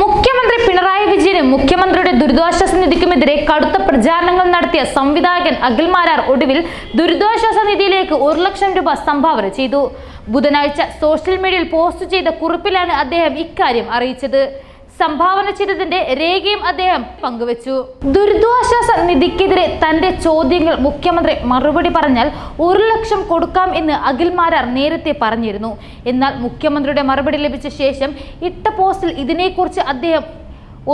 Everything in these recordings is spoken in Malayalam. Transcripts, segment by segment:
മുഖ്യമന്ത്രി പിണറായി വിജയനും മുഖ്യമന്ത്രിയുടെ ദുരിതാശ്വാസ നിധിക്കുമെതിരെ കടുത്ത പ്രചാരണങ്ങൾ നടത്തിയ സംവിധായകൻ അഖിൽ മാരാർ ഒടുവിൽ ദുരിതാശ്വാസ നിധിയിലേക്ക് ഒരു ലക്ഷം രൂപ സംഭാവന ചെയ്തു. ബുധനാഴ്ച സോഷ്യൽ മീഡിയയിൽ പോസ്റ്റ് ചെയ്ത കുറിപ്പിലാണ് അദ്ദേഹം ഇക്കാര്യം അറിയിച്ചത്. സംഭാവന ചെയ്തതിന്റെ രേഖയും അദ്ദേഹം പങ്കുവച്ചു. ദുരിതാശ്വാസ നിധിക്കെതിരെ തന്റെ ചോദ്യങ്ങൾ മുഖ്യമന്ത്രി മറുപടി പറഞ്ഞാൽ ഒരു ലക്ഷം കൊടുക്കാം എന്ന് അഖിൽ മാരാർ നേരത്തെ പറഞ്ഞിരുന്നു. എന്നാൽ മുഖ്യമന്ത്രിയുടെ മറുപടി ലഭിച്ച ശേഷം ഇട്ട പോസ്റ്റിൽ ഇതിനെക്കുറിച്ച് അദ്ദേഹം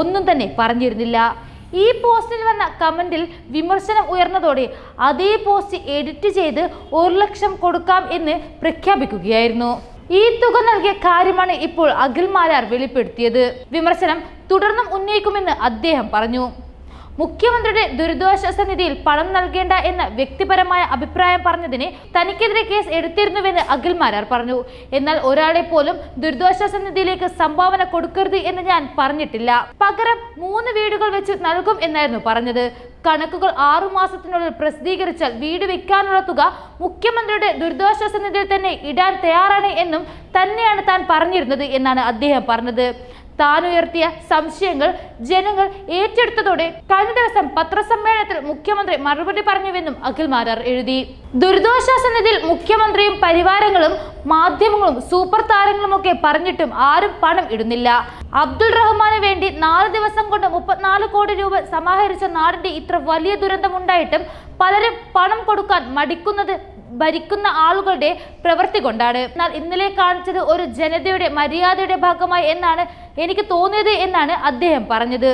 ഒന്നും തന്നെ പറഞ്ഞിരുന്നില്ല. ഈ പോസ്റ്റിൽ വന്ന കമന്റിൽ വിമർശനം ഉയർന്നതോടെ അതേ പോസ്റ്റ് എഡിറ്റ് ചെയ്ത് ഒരു ലക്ഷം കൊടുക്കാം എന്ന് പ്രഖ്യാപിക്കുകയായിരുന്നു. ഈ തുക നൽകിയ കാര്യമാണ് ഇപ്പോൾ അഖിൽ മാരാർ വെളിപ്പെടുത്തിയത്. വിമർശനം തുടർന്നും ഉന്നയിക്കുമെന്ന് അദ്ദേഹം പറഞ്ഞു. മുഖ്യമന്ത്രിയുടെ ദുരിതാശ്വാസ നിധിയിൽ പണം നൽകേണ്ട എന്ന വ്യക്തിപരമായ അഭിപ്രായം പറഞ്ഞതിന് തനിക്കെതിരെ കേസ് എടുത്തിരുന്നുവെന്ന് അഖിൽ മാരാർ പറഞ്ഞു. എന്നാൽ ഒരാളെ പോലും ദുരിതാശ്വാസ നിധിയിലേക്ക് സംഭാവന കൊടുക്കരുത് എന്ന് ഞാൻ പറഞ്ഞിട്ടില്ല. പകരം മൂന്ന് വീടുകൾ വെച്ച് നൽകും എന്നായിരുന്നു പറഞ്ഞത്. കണക്കുകൾ ആറു മാസത്തിനുള്ളിൽ പ്രസിദ്ധീകരിച്ചാൽ വീട് വെക്കാനുള്ള തുക മുഖ്യമന്ത്രിയുടെ ദുരിതാശ്വാസ നിധിയിൽ തന്നെ ഇടാൻ തയ്യാറാണ് എന്നും തന്നെയാണ് താൻ പറഞ്ഞിരുന്നത് എന്നാണ് അദ്ദേഹം പറഞ്ഞത്. താൻ ഉയർത്തിയ സംശയങ്ങൾ ജനങ്ങൾ ഏറ്റെടുത്തതോടെ കഴിഞ്ഞ ദിവസം പത്രസമ്മേളനത്തിൽ മുഖ്യമന്ത്രി മറുപടി പറഞ്ഞുവെന്നും അഖിൽ മാരാർ എഴുതി. ദുരിതാശ്വാസ നിധിയിൽ മുഖ്യമന്ത്രിയും പരിവാരങ്ങളും മാധ്യമങ്ങളും സൂപ്പർ താരങ്ങളുമൊക്കെ പറഞ്ഞിട്ടും ആരും പണം ഇടുന്നില്ല. അബ്ദുൾ റഹ്മാന് വേണ്ടി നാല് ദിവസം കൊണ്ട് മുപ്പത്തിനാല് കോടി രൂപ സമാഹരിച്ച നാടിന്റെ ഇത്ര വലിയ ദുരന്തമുണ്ടായിട്ടും പലരും പണം കൊടുക്കാൻ മടിക്കുന്നത് ഭരിക്കുന്ന ആളുകളുടെ പ്രവൃത്തി കൊണ്ടാണ്. എന്നാൽ ഇന്നലെ കാണിച്ചത് ഒരു ജനതയുടെ മര്യാദയുടെ ഭാഗമായി എന്നാണ് എനിക്ക് തോന്നിയത് എന്നാണ് അദ്ദേഹം പറഞ്ഞത്.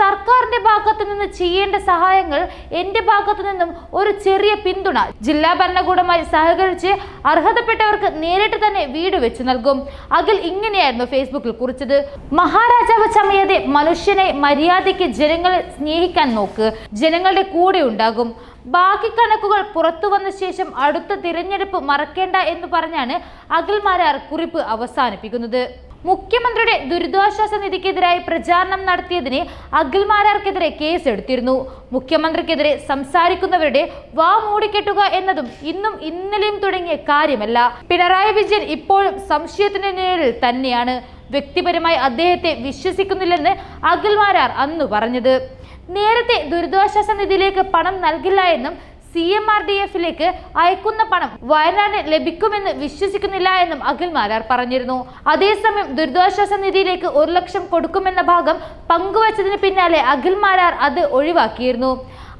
സർക്കാരിന്റെ ഭാഗത്തു നിന്ന് ചെയ്യേണ്ട സഹായങ്ങൾ എന്റെ ഭാഗത്തു നിന്നും ഒരു ചെറിയ പിന്തുണ ജില്ലാ ഭരണകൂടമായി സഹകരിച്ച് അർഹതപ്പെട്ടവർക്ക് നേരിട്ട് തന്നെ വീട് വെച്ചു നൽകും. അഖിൽ ഇങ്ങനെയായിരുന്നു ഫേസ്ബുക്കിൽ കുറിച്ചത്. മഹാരാജാവ് ചമയതെ മനുഷ്യനെ മര്യാദയ്ക്ക് ജനങ്ങളെ സ്നേഹിക്കാൻ നോക്ക്. ജനങ്ങളുടെ കൂടെ ഉണ്ടാകും. ബാക്കി കണക്കുകൾ പുറത്തു വന്ന ശേഷം അടുത്ത തിരഞ്ഞെടുപ്പ് മറക്കേണ്ട എന്ന് പറഞ്ഞാണ് അഖിൽ മാരാർ കുറിപ്പ് അവസാനിപ്പിക്കുന്നത്. മുഖ്യമന്ത്രിയുടെ ദുരിതാശ്വാസ നിധിക്കെതിരായി പ്രചാരണം നടത്തിയതിന് അഖിൽമാരാർക്കെതിരെ കേസെടുത്തിരുന്നു. മുഖ്യമന്ത്രിക്കെതിരെ സംസാരിക്കുന്നവരുടെ വാ മൂടിക്കെട്ടുക എന്നതും ഇന്നും ഇന്നലെയും തുടങ്ങിയ കാര്യമല്ല. പിണറായി വിജയൻ ഇപ്പോഴും സംശയത്തിന്റെ നിഴലിൽ തന്നെയാണ്. വ്യക്തിപരമായി അദ്ദേഹത്തെ വിശ്വസിക്കുന്നില്ലെന്ന് അഖിൽമാരാർ അന്ന് പറഞ്ഞത്. നേരത്തെ ദുരിതാശ്വാസ നിധിയിലേക്ക് പണം നൽകില്ല എന്നും സി എം ആർ ഡി എഫിലേക്ക് അയക്കുന്ന പണം വയനാടിന് ലഭിക്കുമെന്ന് വിശ്വസിക്കുന്നില്ല എന്നും അഖിൽ മാരാർ പറഞ്ഞിരുന്നു. അതേസമയം ദുരിതാശ്വാസ നിധിയിലേക്ക് ഒരു ലക്ഷം കൊടുക്കുമെന്ന ഭാഗം പങ്കുവച്ചതിന് പിന്നാലെ അഖിൽ മാരാർ അത് ഒഴിവാക്കിയിരുന്നു.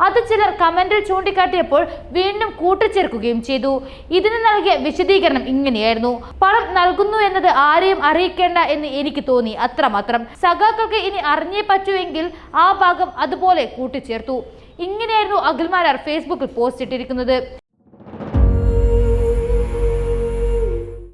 അത് ചിലർ കമന്റിൽ ചൂണ്ടിക്കാട്ടിയപ്പോൾ വീണ്ടും കൂട്ടിച്ചേർക്കുകയും ചെയ്തു. ഇതിന് നൽകിയ വിശദീകരണം ഇങ്ങനെയായിരുന്നു. പണം നൽകുന്നു എന്നത് ആരെയും അറിയിക്കേണ്ട എന്ന് എനിക്ക് തോന്നി അത്രമാത്രം. സഖാക്കൾക്ക് ഇനി അറിഞ്ഞേ പറ്റൂ ആ ഭാഗം അതുപോലെ കൂട്ടിച്ചേർത്തു. ഇങ്ങനെയായിരുന്നു അഖിൽമാരാർ ഫേസ്ബുക്കിൽ പോസ്റ്റ് ഇട്ടിരിക്കുന്നത്.